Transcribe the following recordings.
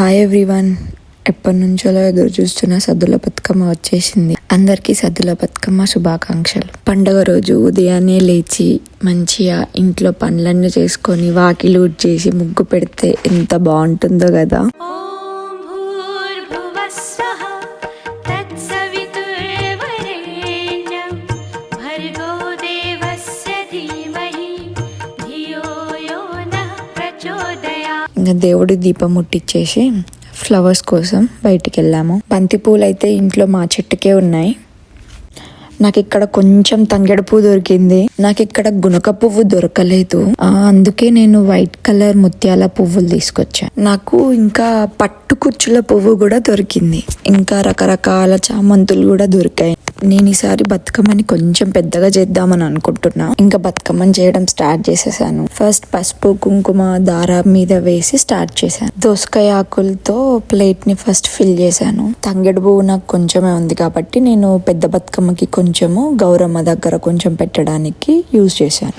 Hi everyone ఎప్పటి నుంచో ఎదురు చూస్తున్న సద్దుల బతుకమ్మ వచ్చేసింది. అందరికీ సద్దుల బతుకమ్మ శుభాకాంక్షలు. పండగ రోజు ఉదయాన్నే లేచి మంచిగా ఇంట్లో పనులన్నీ చేసుకొని వాకిలు చేసి ముగ్గు పెడితే ఎంత బాగుంటుందో కదా. దేవుడి దీపం ముట్టించేసి ఫ్లవర్స్ కోసం బయటికి వెళ్ళాము బంతి పూలు అయితే ఇంట్లో మా చెట్టుకే ఉన్నాయి. నాకు ఇక్కడ కొంచెం తంగెడ పువ్వు దొరికింది. నాకు ఇక్కడ గునక పువ్వు దొరకలేదు. అందుకే నేను వైట్ కలర్ ముత్యాల పువ్వులు తీసుకొచ్చాను నాకు ఇంకా పట్టు కుచ్చుల పువ్వు కూడా దొరికింది. ఇంకా రకరకాల చామంతులు కూడా దొరికాయి. నేను ఈసారి బతుకమ్మని కొంచెం పెద్దగా చేద్దామని అనుకుంటున్నా. ఇంకా బతుకమ్మని చేయడం స్టార్ట్ చేసేసాను. ఫస్ట్ పసుపు కుంకుమ దార మీద వేసి స్టార్ట్ చేశాను. దోసకాయ ఆకులతో ప్లేట్ని ఫస్ట్ ఫిల్ చేశాను. తంగెడు పువ్వు నాకు కొంచెమే ఉంది కాబట్టి నేను పెద్ద బతుకమ్మకి కొంచెము గౌరమ్మ దగ్గర కొంచెం పెట్టడానికి యూజ్ చేశాను.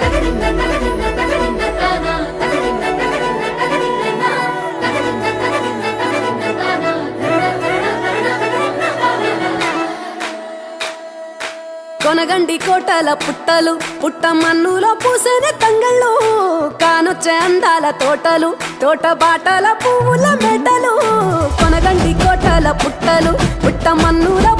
కొనగండి కోటల పుట్టలు పుట్ట మన్నులో పూసిన తంగళ్ళు కానొచ్చే అందాల తోటలు తోట బాటల పువ్వుల మెడలు కొనగండి కోటల పుట్టలు పుట్ట మన్నులో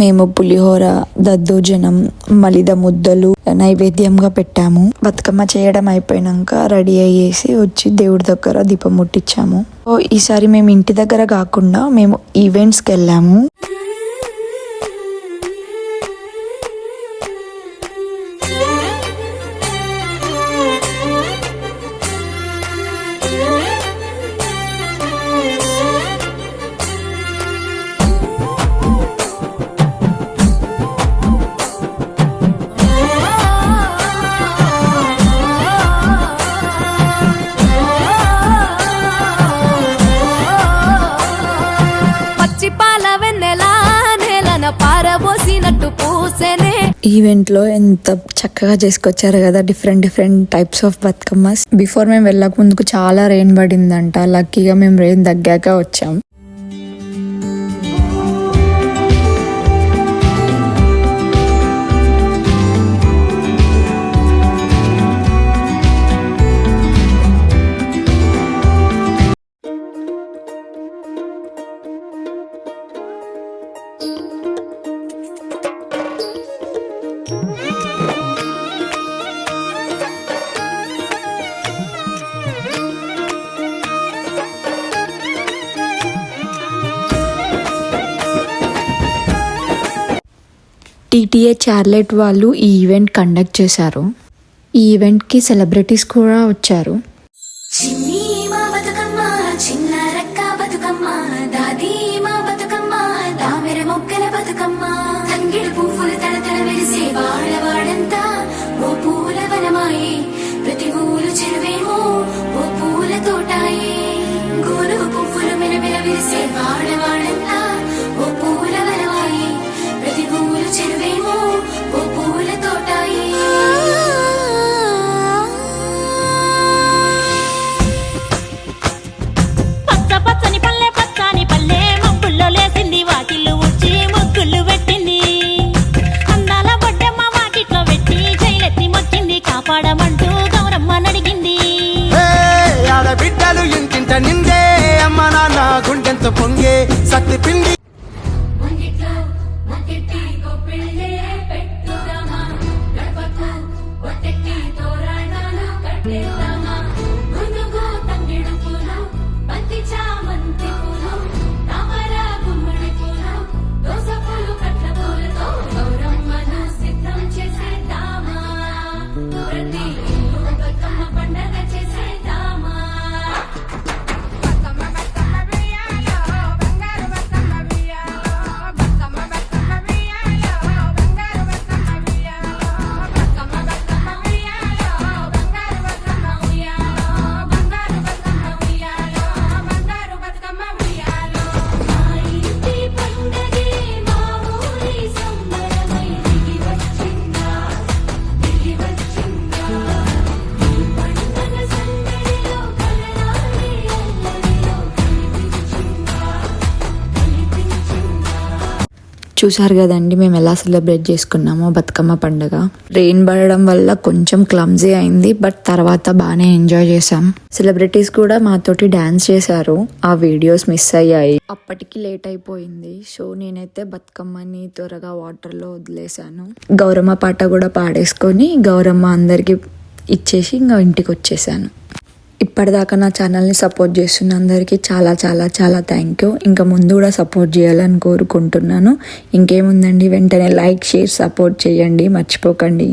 మేము పులిహోర దద్దోజనం మలిద ముద్దలు నైవేద్యంగా పెట్టాము. బతుకమ్మ చేయడం అయిపోయినాక రెడీ అయ్యేసి వచ్చి దేవుడి దగ్గర దీపం ముట్టించాము. ఓ ఈసారి మేము ఇంటి దగ్గర కాకుండా మేము ఈవెంట్స్కి వెళ్ళాము. ఈవెంట్లో ఈవెంట్లో ఎంత చక్కగా చేసుకొచ్చారు కదా different different types of Bathukammas before మేము వెళ్ళక ముందుకు చాలా రెయిన్ పడిందంట. లక్కీగా మేము రెయిన్ తగ్గాక వచ్చాం. టీటీఏ చార్లెట్ వాళ్ళు ఈ ఈవెంట్ కండక్ట్ చేశారు. ఈ ఈవెంట్కి సెలబ్రిటీస్ కూడా వచ్చారు. పొంగే సత్తి పిండి Yeah. చూసారు కదండి మేము ఎలా సెలబ్రేట్ చేసుకున్నామో బతుకమ్మ పండుగ. రెయిన్ పడడం వల్ల కొంచెం క్లమ్జీ అయింది బట్ తర్వాత బాగానే ఎంజాయ్ చేసాం సెలబ్రిటీస్ కూడా మాతోటి డాన్స్ చేశారు ఆ వీడియోస్ మిస్ అయ్యాయి. అప్పటికి లేట్ అయిపోయింది సో నేనైతే బతుకమ్మని త్వరగా వాటర్లో వదిలేసాను గౌరమ్మ పాట కూడా పాడేసుకొని గౌరమ్మ అందరికి ఇచ్చేసి ఇంకా ఇంటికి వచ్చేసాను ఇప్పటిదాకా నా ఛానల్ని సపోర్ట్ చేస్తున్న అందరికీ చాలా చాలా చాలా థ్యాంక్ యూ ఇంకా ముందు కూడా సపోర్ట్ చేయాలని కోరుకుంటున్నాను. ఇంకేముందండి? వెంటనే లైక్ షేర్ సపోర్ట్ చేయండి. మర్చిపోకండి.